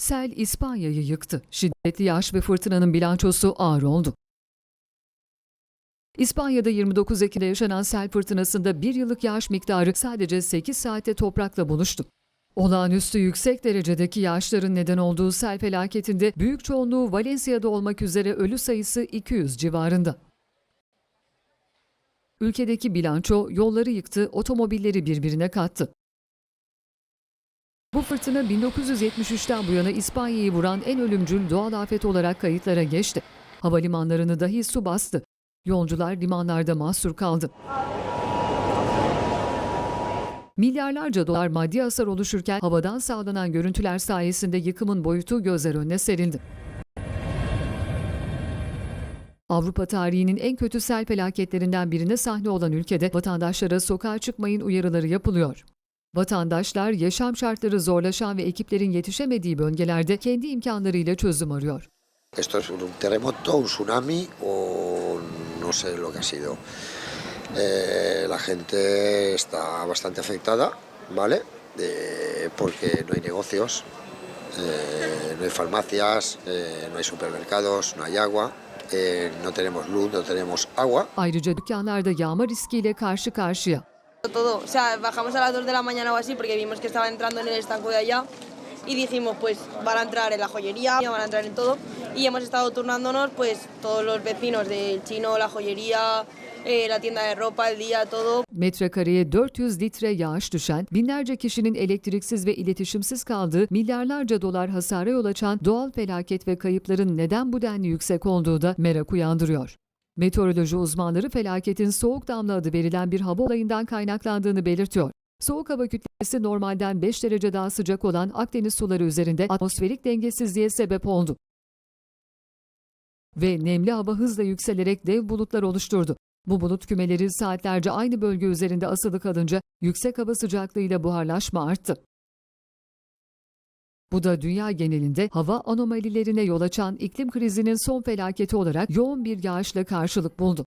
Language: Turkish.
Sel İspanya'yı yıktı. Şiddetli yağış ve fırtınanın bilançosu ağır oldu. İspanya'da 29 Ekim'de yaşanan sel fırtınasında bir yıllık yağış miktarı sadece 8 saatte toprakla buluştu. Olağanüstü yüksek derecedeki yağışların neden olduğu sel felaketinde büyük çoğunluğu Valencia'da olmak üzere ölü sayısı 200 civarında. Ülkedeki bilanço yolları yıktı, otomobilleri birbirine kattı. Bu fırtına 1973'ten bu yana İspanya'yı vuran en ölümcül doğal afet olarak kayıtlara geçti. Havalimanlarını dahi su bastı. Yolcular limanlarda mahsur kaldı. Milyarlarca dolar maddi hasar oluşurken havadan sağlanan görüntüler sayesinde yıkımın boyutu gözler önüne serildi. Avrupa tarihinin en kötü sel felaketlerinden birine sahne olan ülkede vatandaşlara sokağa çıkmayın uyarıları yapılıyor. Vatandaşlar yaşam şartları zorlaşan ve ekiplerin yetişemediği bölgelerde kendi imkanlarıyla çözüm arıyor. Esto es un terremoto, un tsunami o no sé lo que ha sido. Eh, la gente está bastante afectada, ¿vale? Eh, porque no hay negocios, eh, no hay farmacias, eh, no hay supermercados, no hay agua, eh, no tenemos luz, no tenemos agua. Ayrıca dükkanlarda yağma riskiyle karşı karşıya. Todo. O sea, bajamos a las 2 de la mañana o así porque vimos que estaba entrando en el estanco de allá y dijimos, pues van a entrar en la joyería, van a entrar en todo y hemos estado turnándonos, pues todos los vecinos del chino, la joyería, eh, la tienda de ropa, el día, todo. Metrekareye 400 litre yağış düşen, binlerce kişinin elektriksiz ve iletişimsiz kaldığı, milyarlarca dolar hasara yol açan doğal felaket ve kayıpların neden bu denli yüksek olduğu da merak uyandırıyor. Meteoroloji uzmanları felaketin soğuk damla adı verilen bir hava olayından kaynaklandığını belirtiyor. Soğuk hava kütlesi normalden 5 derece daha sıcak olan Akdeniz suları üzerinde atmosferik dengesizliğe sebep oldu. Ve nemli hava hızla yükselerek dev bulutlar oluşturdu. Bu bulut kümeleri saatlerce aynı bölge üzerinde asılı kalınca yüksek hava sıcaklığıyla buharlaşma arttı. Bu da dünya genelinde hava anomalilerine yol açan iklim krizinin son felaketi olarak yoğun bir yağışla karşılık buldu.